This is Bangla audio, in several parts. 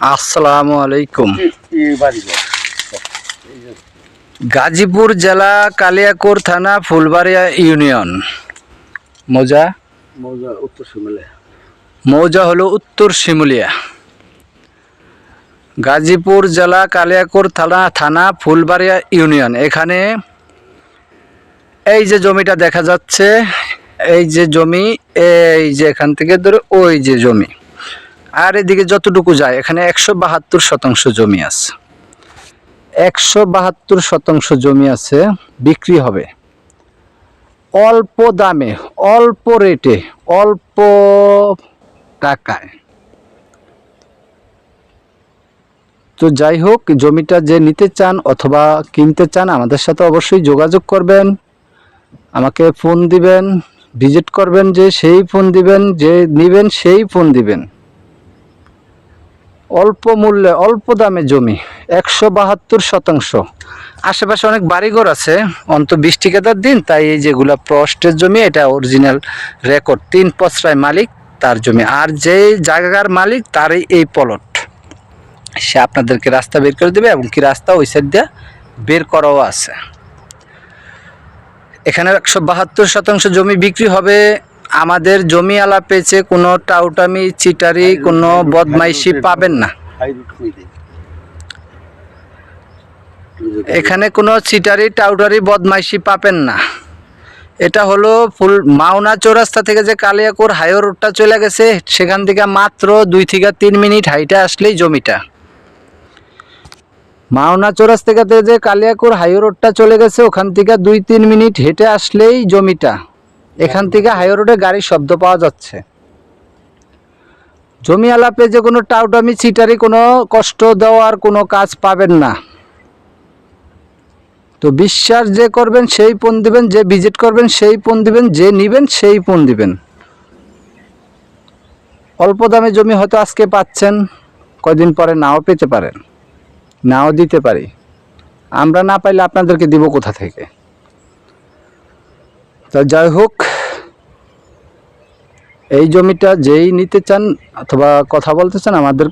আসসালামু আলাইকুম। গাজীপুর জেলা কালিয়াকোর থানা ফুলবাড়িয়া ইউনিয়ন। মৌজা? মৌজা উত্তর শিমলে মৌজা হলো উত্তর শিমুলিয়া গাজীপুর জেলা কালিয়াকোর থানা থানা ফুলবাড়িয়া ইউনিয়ন। এখানে এই যে জমিটা দেখা যাচ্ছে এই যে জমি এই যে এখান থেকে ধরে ওই যে জমি। আর এদিকে যতটুকু যায়, এখানে একশো বাহাত্তর শতাংশ জমি আছে। একশো বাহাত্তর শতাংশ জমি আছে, বিক্রি হবে। অল্প দামে, অল্প রেটে, অল্প টাকায়। তো যাই হোক, জমিটা যে নিতে চান অথবা কিনতে চান, আমাদের সাথে অবশ্যই যোগাযোগ করবেন। আমাকে ফোন দিবেন, ভিজিট করবেন যে সেই ফোন দিবেন, যে নিবেন সেই ফোন দিবেন। অল্প মূল্যে, অল্প দামে জমি, একশো বাহাত্তর শতাংশ। আশেপাশে অনেক বাড়িঘর আছে, অন্ত বিশ ঠিকাদার দিন, তাই এই যেগুলা প্রস্টের জমি, এটা অরিজিনাল রেকর্ড তিন পসরায় মালিক, তার জমি। আর যে জায়গার মালিক, তারই এই পলট সে আপনাদেরকে রাস্তা বের করে দেবে এবং কি রাস্তা, ওই সাইড দিয়ে বের করাও আছে। এখানে একশো বাহাত্তর শতাংশ জমি বিক্রি হবে আমাদের জমি আলা পেয়েছে কোনো টাউটামি, চিটারি, কোনো বদমাইশি পাবেন না। হাই এখানে কোনো চিটারি, টাউটারি, বদমাইশি পাবেন না। এটা হলো ফুল মাওনা চৌরাস্তা থেকে যে কালিয়াকুর হাইওয়ে রোডটা চলে গেছে, সেখান থেকে মাত্র দুই থেকে তিন মিনিট হাইটে আসলেই জমিটা। মাওনা চৌরাস্তা থেকে যে কালিয়াকুর হাইওয়ে রোডটা চলে গেছে, ওখান থেকে দুই তিন মিনিট হেঁটে আসলেই জমিটা। এখান থেকে হাইওয়ে রোডে গাড়ির শব্দ পাওয়া যাচ্ছে। জমি আলাপে যে কোনো টাউটামি চিটারি কোনো কষ্ট দেওয়ার কোনো কাজ পাবেন না। তো বিশ্বাস যে করবেন সেই পণ দিবেন, যে ভিজিট করবেন সেই পণ দিবেন, যে নিবেন সেই পণ দিবেন। অল্প দামে জমি হয়তো আজকে পাচ্ছেন, কয়দিন পরে নাও পেতে পারেন, নাও দিতে পারি। আমরা না পাইলে আপনাদেরকে দিব কোথা থেকে? তা যাই হোক এই জমিটা যেই নিতে চান অথবা কথা বলতে চান, আমাদের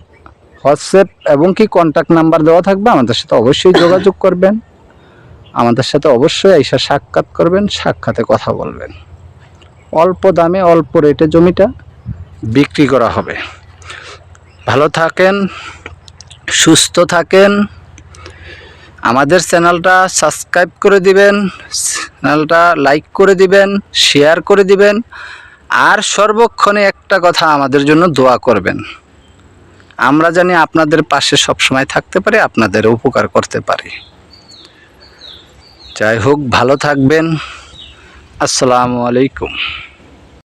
হোয়াটসঅ্যাপ এবং কি কন্ট্যাক্ট নাম্বার দেওয়া থাকবে, আমাদের সাথে অবশ্যই যোগাযোগ করবেন। আমাদের সাথে অবশ্যই এসে সাক্ষাৎ করবেন, সাক্ষাতে কথা বলবেন। অল্প দামে, অল্প রেটে জমিটা বিক্রি করা হবে। ভালো থাকেন, সুস্থ থাকেন। আমাদের চ্যানেলটা সাবস্ক্রাইব করে দিবেন, চ্যানেলটা লাইক করে দিবেন শেয়ার করে দিবেন। আর সর্বক্ষণে একটা কথা আমাদের জন্য দোয়া করবেন। আমরা জানি আপনাদের পাশে সবসময় থাকতে পারি আপনাদের উপকার করতে পারি। যাই হোক, ভালো থাকবেন। আসসালামু আলাইকুম।